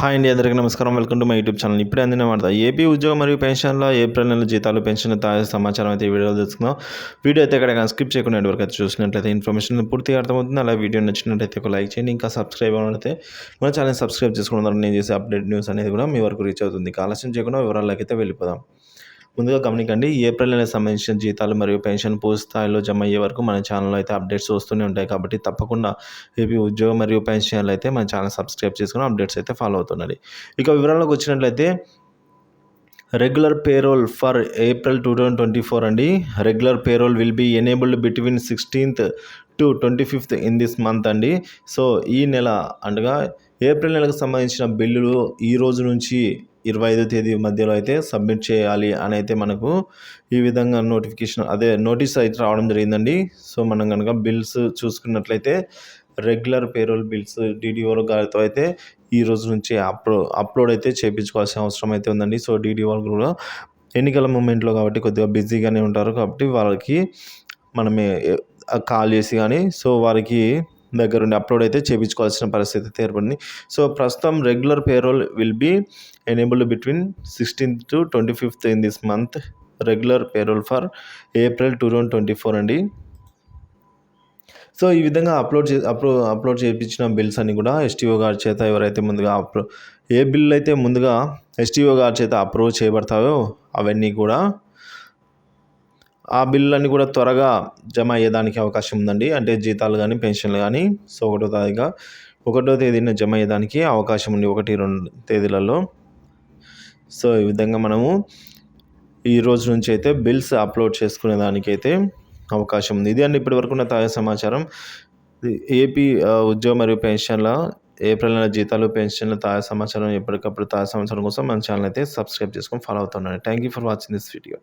Hi అండి అందరికీ నమస్కారం. Welcome to my YouTube channel. ఇప్పుడే అందిన వార్త ఏపీ ఉద్యోగ మరియు పెన్షన్ల ఏప్రిల్ నెల జీతాలు పెన్షన్ తాజా సమాచారం అయితే ఈ వీడియోలో తెలుసుకుందాం. వీడియో అయితే ఎక్కడ స్కిప్ చేయకుండా వరకు అయితే చూసినట్లయితే ఇన్ఫర్మేషన్ పూర్తిగా అర్థమవుతుంది. అలా వీడియో నచ్చినట్లయితే ఒక లైక్ చేయండి. ఇంకా సబ్స్క్రైబ్ అయితే మన ఛానల్ సబ్స్క్రైబ్ చేసుకోవడం నేను చేసే అప్డేట్ న్యూస్ అనేది కూడా మీ వరకు రీచ్ అవుతుంది. ఆలస్యం చేయకుండా వివరాల్లోకి అయితే వెళ్ళిపోదాం. ముందుగా గమనికండి ఏప్రిల్ నెలకు సంబంధించిన జీతాలు మరియు పెన్షన్ పూర్తి స్థాయిలో జమ అయ్యే వరకు మన ఛానల్లో అయితే అప్డేట్స్ వస్తూనే ఉంటాయి. కాబట్టి తప్పకుండా ఏపీ ఉద్యోగం మరియు పెన్షన్లు అయితే మన ఛానల్ సబ్స్క్రైబ్ చేసుకుని అప్డేట్స్ అయితే ఫాలో అవుతున్నాయి ఇక వివరాల్లోకి వచ్చినట్లయితే regular payroll for April two thousand twenty four అండి. Regular payroll will be enabled between sixteenth to twenty fifth in this month అండి. సో ఈ నెల అనగా ఏప్రిల్ నెలకు సంబంధించిన బిల్లులు ఈ రోజు నుంచి ఇరవై ఐదో తేదీ మధ్యలో అయితే సబ్మిట్ చేయాలి అని అయితే మనకు ఈ విధంగా నోటిఫికేషన్ అదే నోటీస్ అయితే రావడం జరిగిందండి. సో మనం కనుక బిల్స్ చూసుకున్నట్లయితే రెగ్యులర్ పేరోల్ బిల్స్ డీడీఓ గారితో అయితే ఈ రోజు నుంచి అప్లో అప్లోడ్ అయితే చేయించుకోవాల్సిన అవసరం అయితే ఉందండి. సో డీడీఓ కూడా ఎన్నికల మూమెంట్లో కాబట్టి కొద్దిగా బిజీగానే ఉంటారు కాబట్టి వాళ్ళకి మనమే కాల్ చేసి కానీ సో వారికి దగ్గరుండి అప్లోడ్ అయితే చేయించుకోవాల్సిన పరిస్థితి అయితే ఏర్పడింది. సో ప్రస్తుతం regular payroll will be enabled between sixteenth to twenty fifth in this month. Regular payroll for April two thousand twenty four అండి. సో ఈ విధంగా అప్లోడ్ చే అప్లో అప్లోడ్ చేయించిన బిల్స్ అన్ని కూడా ఎస్టీఓ గారి చేత ఎవరైతే ముందుగా అప్లో ఏ బిల్ అయితే ముందుగా ఎస్టీఓ గారి చేత అప్రూవ్ చేయబడతాయో అవన్నీ కూడా ఆ బిల్లులన్నీ కూడా త్వరగా జమ అయ్యేదానికి అవకాశం ఉందండి. అంటే జీతాలు కానీ పెన్షన్లు కానీ సో ఒకటో తారీఖుగా ఒకటో తేదీన జమ అయ్యేదానికి అవకాశం ఉంది ఒకటి రెండు తేదీలలో. సో ఈ విధంగా మనము ఈ రోజు నుంచి అయితే బిల్స్ అప్లోడ్ చేసుకునే దానికైతే అవకాశం ఉంది. ఇది అండి ఇప్పటివరకు ఉన్న తాజా సమాచారం. ఏపీ ఉద్యోగ మరియు పెన్షన్ల ఏప్రిల్ నెల జీతాలు పెన్షన్ల తాజా సమాచారం ఎప్పటికప్పుడు తాజా సమాచారం కోసం మన ఛానల్ అయితే సబ్స్క్రైబ్ చేసుకొని ఫాలో అవుతున్నాను thank you for watching this video.